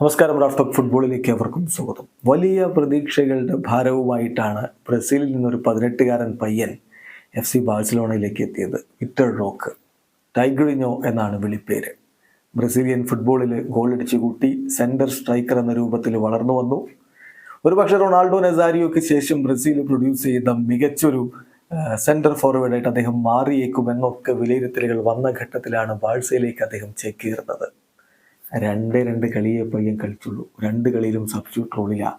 നമസ്കാരം Raf talk ഫുട്ബോളിലേക്ക് അവർക്കും സ്വാഗതം. വലിയ പ്രതീക്ഷകളുടെ ഭാരവുമായിട്ടാണ് ബ്രസീലിൽ നിന്നൊരു പതിനെട്ടുകാരൻ പയ്യൻ എഫ് സി ബാഴ്സലോണയിലേക്ക് എത്തിയത്. Victor rock. ടൈഗ്രിഞ്ഞോ എന്നാണ് വിളിപ്പേര്. ബ്രസീലിയൻ ഫുട്ബോളിൽ ഗോളടിച്ചു കൂട്ടി സെന്റർ സ്ട്രൈക്കർ എന്ന രൂപത്തിൽ വളർന്നു വന്നു. ഒരുപക്ഷെ റൊണാൾഡോ നെസാരിയോക്ക് ശേഷം ബ്രസീൽ പ്രൊഡ്യൂസ് ചെയ്ത മികച്ചൊരു സെന്റർ ഫോർവേഡായിട്ട് അദ്ദേഹം മാറിയേക്കുമെന്നൊക്കെ വിലയിരുത്തലുകൾ വന്ന ഘട്ടത്തിലാണ് ബാഴ്സയിലേക്ക് അദ്ദേഹം ചേക്കേറുന്നത്. രണ്ടേ രണ്ട് കളിയെ പയ്യൻ കളിച്ചുള്ളൂ. രണ്ട് കളിയിലും സബ്സ്റ്റ്യൂട്ട് റോളിലാണ്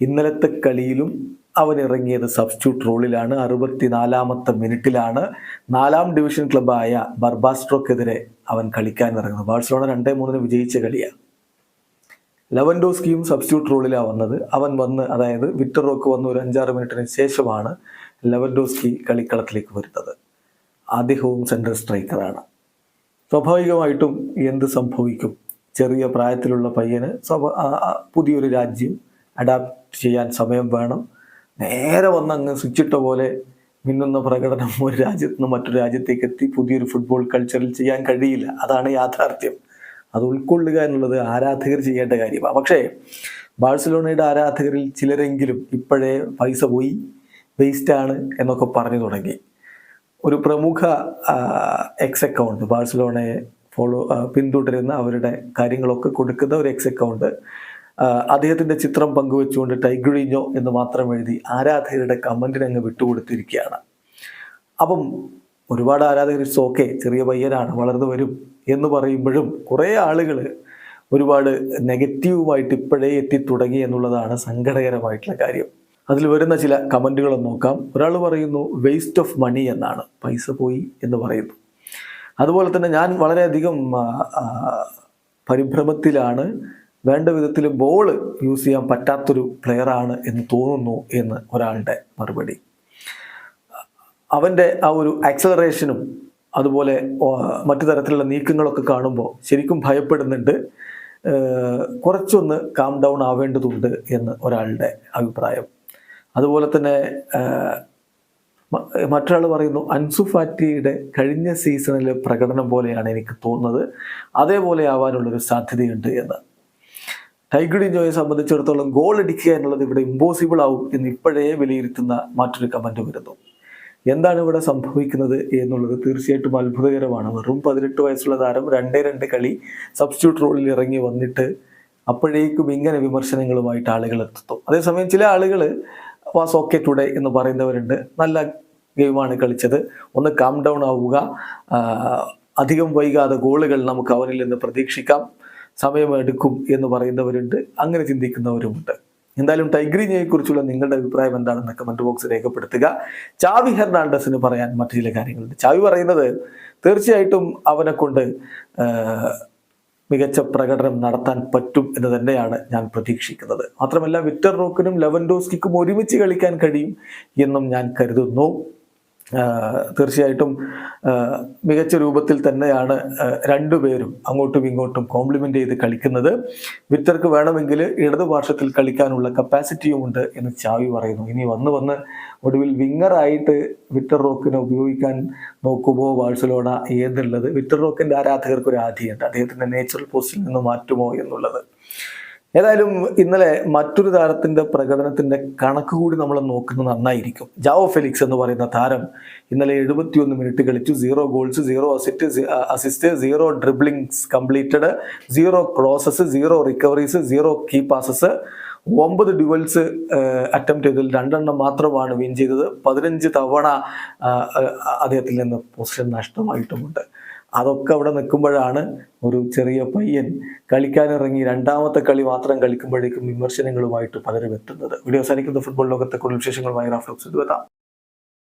ഇന്നലത്തെ കളിയിലും അവൻ ഇറങ്ങിയത് സബ്സ്റ്റ്യൂട്ട് റോളിലാണ് അറുപത്തിനാലാമത്തെ മിനിറ്റിലാണ് നാലാം ഡിവിഷൻ ക്ലബ്ബായ ബർബാസ്ട്രോക്കെതിരെ അവൻ കളിക്കാൻ ഇറങ്ങുന്നത്. ബാഴ്സലോണ രണ്ടേ മൂന്നിന് വിജയിച്ച കളിയാണ്. ലെവൻഡോസ്കിയും സബ്സ്റ്റ്യൂട്ട് റോളിലാണ് വന്നത്. അവൻ വന്ന് അതായത് വിക്ടർ റോക്ക് വന്ന് ഒരു അഞ്ചാറ് മിനിറ്റിന് ശേഷമാണ് ലെവൻഡോസ്കി കളിക്കളത്തിലേക്ക് വരുന്നത്. അദ്ദേഹവും സെൻട്രൽ സ്ട്രൈക്കറാണ് സ്വാഭാവികമായിട്ടും എന്ത് സംഭവിക്കും? ചെറിയ പ്രായത്തിലുള്ള പയ്യന് പുതിയൊരു രാജ്യം അഡാപ്റ്റ് ചെയ്യാൻ സമയം വേണം. നേരെ വന്നങ്ങ് സ്വിച്ചിട്ട പോലെ മിന്നുന്ന പ്രകടനം ഒരു രാജ്യത്ത് നിന്ന് മറ്റൊരു രാജ്യത്തേക്ക് എത്തി പുതിയൊരു ഫുട്ബോൾ കൾച്ചറിൽ ചെയ്യാൻ കഴിയില്ല. അതാണ് യാഥാർത്ഥ്യം. അത് ഉൾക്കൊള്ളുക എന്നുള്ളത് ആരാധകർ ചെയ്യേണ്ട കാര്യമാണ്. പക്ഷേ ബാഴ്സലോണയുടെ ആരാധകരിൽ ചിലരെങ്കിലും ഇപ്പോഴേ പൈസ പോയി വേസ്റ്റാണ് എന്നൊക്കെ പറഞ്ഞു തുടങ്ങി. ഒരു പ്രമുഖ എക്സ് അക്കൗണ്ട് ബാഴ്സലോണയെ ഫോളോ പിന്തുടരുന്ന അവരുടെ കാര്യങ്ങളൊക്കെ കൊടുക്കുന്ന ഒരു എക്സ് അക്കൗണ്ട് അദ്ദേഹത്തിന്റെ ചിത്രം പങ്കുവെച്ചുകൊണ്ട് ടൈഗ്രിഞ്ഞോ എന്ന് മാത്രം എഴുതി ആരാധകരുടെ കമന്റിന് അങ്ങ് വിട്ടുകൊടുത്തിരിക്കുകയാണ്. അപ്പം ഒരുപാട് ആരാധകർ ഓക്കെ ചെറിയ പയ്യനാണ് വളർന്നു വരും എന്ന് പറയുമ്പോഴും കുറേ ആളുകൾ ഒരുപാട് നെഗറ്റീവുമായിട്ട് ഇപ്പോഴേ എത്തി തുടങ്ങി എന്നുള്ളതാണ് സങ്കടകരമായിട്ടുള്ള കാര്യം. അതിൽ വരുന്ന ചില കമന്റുകളും നോക്കാം. ഒരാൾ പറയുന്നു വേസ്റ്റ് ഓഫ് മണി എന്നാണ്. പൈസ പോയി എന്ന് പറയുന്നു. അതുപോലെ തന്നെ ഞാൻ വളരെയധികം പരിഭ്രമത്തിലാണ്. വേണ്ട വിധത്തിൽ ബോൾ യൂസ് ചെയ്യാൻ പറ്റാത്തൊരു പ്ലെയറാണ് എന്ന് തോന്നുന്നു എന്ന് ഒരാളുടെ മറുപടി. അവന്റെ ആ ഒരു ആക്സലറേഷനും അതുപോലെ മറ്റു തരത്തിലുള്ള നീക്കങ്ങളൊക്കെ കാണുമ്പോൾ ശരിക്കും ഭയപ്പെടുന്നുണ്ട്. കുറച്ചൊന്ന് കാം ഡൗൺ ആവേണ്ടതുണ്ട് എന്ന് ഒരാളുടെ അഭിപ്രായം. അതുപോലെ തന്നെ മറ്റൊരാൾ പറയുന്നു അൻസുഫാറ്റിയുടെ കഴിഞ്ഞ സീസണിലെ പ്രകടനം പോലെയാണ് എനിക്ക് തോന്നുന്നത്. അതേപോലെ ആവാനുള്ളൊരു സാധ്യതയുണ്ട് എന്ന്. ടൈഗഡിജോയെ സംബന്ധിച്ചിടത്തോളം ഗോൾ അടിക്കുക എന്നുള്ളത് ഇവിടെ ഇമ്പോസിബിൾ ആവും എന്ന് ഇപ്പോഴേ വിലയിരുത്തുന്ന മറ്റൊരു കമന്റ് വരുന്നു. എന്താണ് ഇവിടെ സംഭവിക്കുന്നത് എന്നുള്ളത് തീർച്ചയായിട്ടും അത്ഭുതകരമാണ്. വെറും പതിനെട്ട് വയസ്സുള്ള താരം രണ്ടേ രണ്ട് കളി സബ്സ്റ്റിറ്റ്യൂട്ട് റോളിൽ ഇറങ്ങി വന്നിട്ട് അപ്പോഴേക്കും ഇങ്ങനെ വിമർശനങ്ങളുമായിട്ട് ആളുകൾ എത്തുന്നു അതേസമയം ചില ആളുകൾ വാസ് ഓക്കെ ടുഡേ എന്ന് പറയുന്നവരുണ്ട്. നല്ല ഗെയിമാണ് കളിച്ചത്. ഒന്ന് കാം ഡൗൺ ആവുക. അധികം വൈകാതെ ഗോളുകൾ നമുക്ക് അവരിൽ നിന്ന് പ്രതീക്ഷിക്കാം. സമയമെടുക്കും എന്ന് പറയുന്നവരുണ്ട്. അങ്ങനെ ചിന്തിക്കുന്നവരുമുണ്ട്. എന്തായാലും ടൈഗ്രീനിയെ കുറിച്ചുള്ള നിങ്ങളുടെ അഭിപ്രായം എന്താണെന്ന് കമന്റ് ബോക്സ് രേഖപ്പെടുത്തുക. ചാവി ഹെർണാണ്ടസിന് പറയാൻ മറ്റു ചില കാര്യങ്ങളുണ്ട്. ചാവി പറയുന്നത് തീർച്ചയായിട്ടും അവനെ കൊണ്ട് മികച്ച പ്രകടനം നടത്താൻ പറ്റും എന്ന് തന്നെയാണ് ഞാൻ പ്രതീക്ഷിക്കുന്നത്. മാത്രമല്ല വിക്ടർ റോക്കിനും ലെവൻഡോസ്കിക്കും ഒരുമിച്ച് കളിക്കാൻ കഴിയും എന്നും ഞാൻ കരുതുന്നു. തീർച്ചയായിട്ടും മികച്ച രൂപത്തിൽ തന്നെയാണ് രണ്ടുപേരും അങ്ങോട്ടും ഇങ്ങോട്ടും കോംപ്ലിമെന്റ് ചെയ്ത് കളിക്കുന്നത്. വിക്ടർക്ക് വേണമെങ്കിൽ ഇടതുപാർശ്വത്തിൽ കളിക്കാനുള്ള കപ്പാസിറ്റിയും ഉണ്ട് എന്ന് ചാവി പറയുന്നു. ഇനി വന്ന് വന്ന് ഒടുവിൽ വിങ്ങറായിട്ട് വിക്ടർ റോക്കിനെ ഉപയോഗിക്കാൻ നോക്കുമോ ബാഴ്സലോണ ഏതുള്ളത്? വിക്ടർ റോക്കിന്റെ ആരാധകർക്ക് ഒരു ആധിയുണ്ട്. അദ്ദേഹത്തിന്റെ നേച്ചുറൽ പോസ്റ്റിൽ നിന്ന് മാറ്റുമോ എന്നുള്ളത്. ഏതായാലും ഇന്നലെ മറ്റൊരു താരത്തിന്റെ പ്രകടനത്തിന്റെ കണക്ക് കൂടി നമ്മൾ നോക്കുന്നത് നന്നായിരിക്കും. ജാവോ ഫെലിക്സ് എന്ന് പറയുന്ന താരം ഇന്നലെ എഴുപത്തിയൊന്ന് മിനിറ്റ് കളിച്ചു. Zero goals zero assist assist zero dribblings completed zero crosses zero recoveries zero key passes ഒമ്പത് ഡ്യുവൽസ് അറ്റംപ്റ്റ് ചെയ്തതിൽ രണ്ടെണ്ണം മാത്രമാണ് വിൻ ചെയ്തത്. പതിനഞ്ച് തവണ അദ്ദേഹത്തിൽ നിന്ന് പൊസിഷൻ നഷ്ടമായിട്ടുമുണ്ട്. അതൊക്കെ അവിടെ നിൽക്കുമ്പോഴാണ് ഒരു ചെറിയ പയ്യൻ കളിക്കാനിറങ്ങി രണ്ടാമത്തെ കളി മാത്രം കളിക്കുമ്പോഴേക്കും വിമർശനങ്ങളുമായിട്ട് പലരും എത്തുന്നത്. വീഡിയോ അവസാനിക്കുന്ന. ഫുട്ബോൾ ലോകത്തെ കൂടുതൽ വിശേഷങ്ങളുമായി റാഫ്ലോക്സ് എത്താം